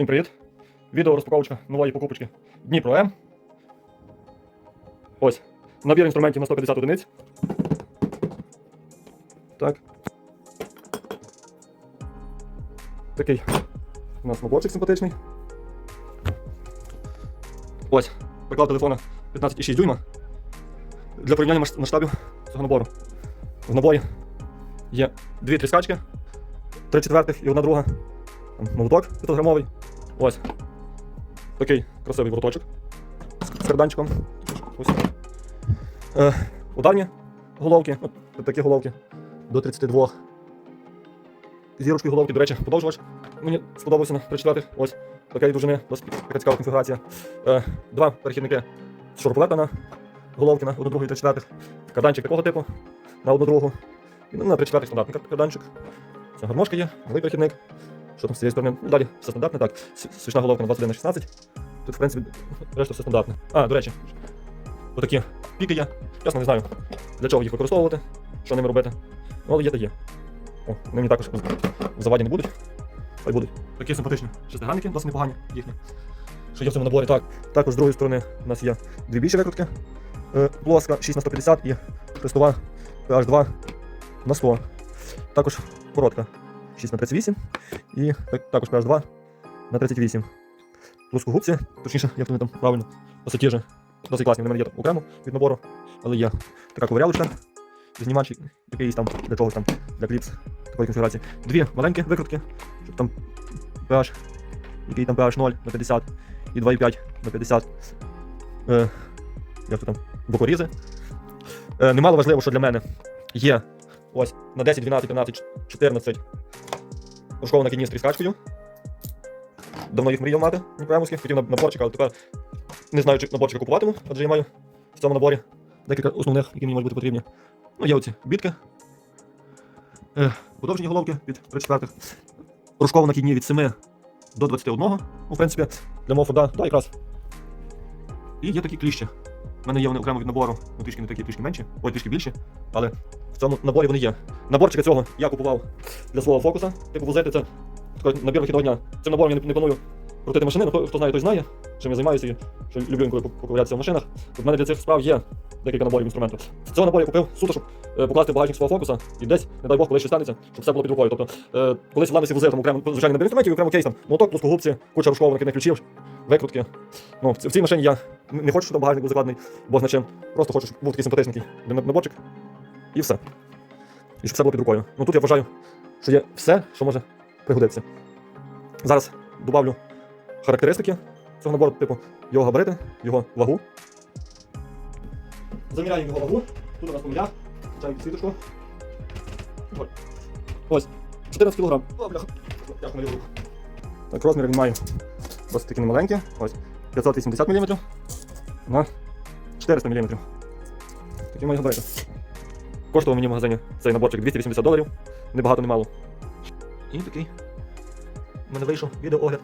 Всім привіт! Відео розпаковочка нової покупочки Дніпро М. Ось. Набір інструментів на 150 одиниць. Так. Такий у нас наборчик симпатичний. Ось. Приклад телефона 15,6 дюйма. Для порівняння масштабів цього набору. В наборі є дві тріскачки, три четвертих і одна друга. Молоток 500 грамовий. Ось. Такий красивий вороточок з карданчиком. Ось. Е, ударні головки, от такі головки до 32. Зірочкою головки, до речі, подовжувач. Мені сподобався 34 Ось такої довжини, досить така цікава конфігурація. Е, два перехідники з шуруповерта на головки на одну другу і три четвертих. Карданчик такого типу на одну другу. І на три четвертих стандартний карданчик. Це гармошка є, малий перехідник. Що там з цієї сторони? Ну, далі все стандартне, так. Свічна головка на 21 на 16. Тут, в принципі, решта все стандартне. А, до речі, отакі піки є. Ясно не знаю, для чого їх використовувати, що ними робити. Ну, але є та є. О, вони мені також в заваді не будуть. Хай будуть. Такі симпатичні шестигранники, досить непогані їхні. Що є в цьому наборі. Так, також з другої сторони у нас є дві більші викрутки. Е, плоска 6 на 150 і хрестова PH2 на 100. Також коротка 6 на 38 і так, також PH2 на 38. Плоскогубці, точніше, як вони там правильно, пасатіжі. Досить класні, вони мене є окремо від набору, але є така ковирялочка, знімач якийсь там для чогось там, для кліпс такої конфігурації. Дві маленькі викрутки, щоб там PH, який там PH 0 на 50 і 2,5 на 50. Е, як то там, бокорізи. Е, немало важливо, що для мене є ось на 10, 12, 15, 14 рушкова кінні з тріскачкою. Давно їх мріяв мати, Дніпремовських, хотів на- наборчик, але тепер не знаю, чи наборчика купуватиму, адже я маю в цьому наборі декілька основних, які мені можуть бути потрібні. Ну, є оці бітки, е, подовжені головки від 3 четвертих, рушкова накидні від 7 до 21. Ну, в принципі, для мого форда, да, якраз. І є такі кліщі. У мене є вони окремо від набору, ну трішки не такі, трішки менші, ой, трішки більші, але в цьому наборі вони є. Наборчика цього я купував для свого фокуса. Типу возити це такий набір вихідного дня. Цим набором я не, не планую крутити машини, ну, хто, хто знає, той знає, чим я займаюся і що люблю інколи поковирятися в машинах. В мене для цих справ є декілька наборів інструменту. З цього набору я купив суто, щоб е, покласти в багажник свого фокуса і десь, не дай Бог, коли щось станеться, щоб все було під рукою. Тобто, е, колись в возив там окремо звичайний набір інструментів, і окремо кейс там моток, плоскогубці, куча рушкових накидних ключів, викрутки. Ну, в, ц- в цій машині я не хочу, щоб там багажник був закладений, бог на чим. Просто хочу, щоб був такий симпатичний наб- наборчик. І все. І щоб все було під рукою. Ну тут я вважаю, що є все, що може пригодитися. Зараз добавлю характеристики цього набору, типу його габарити, його вагу. Заміряємо його вагу. Тут у нас поміряв. Включаємо світочку. Ось. Ось. 14 кг. Так, розмір він має досить такі немаленькі. Ось. 580 мм на 400 мм. Такі мої габарити. Коштував мені в магазині цей наборчик 280 доларів. Не багато, не мало. І такий. У мене вийшов відеоогляд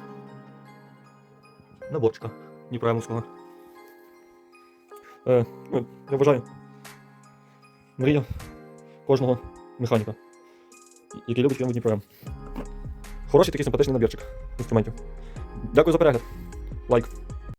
наборчика Дніпроемовського. Е, ну, я вважаю. Мрія кожного механіка, який любить фірму Дніпром. Хороший такий симпатичний набірчик інструментів. Дякую за перегляд. Лайк.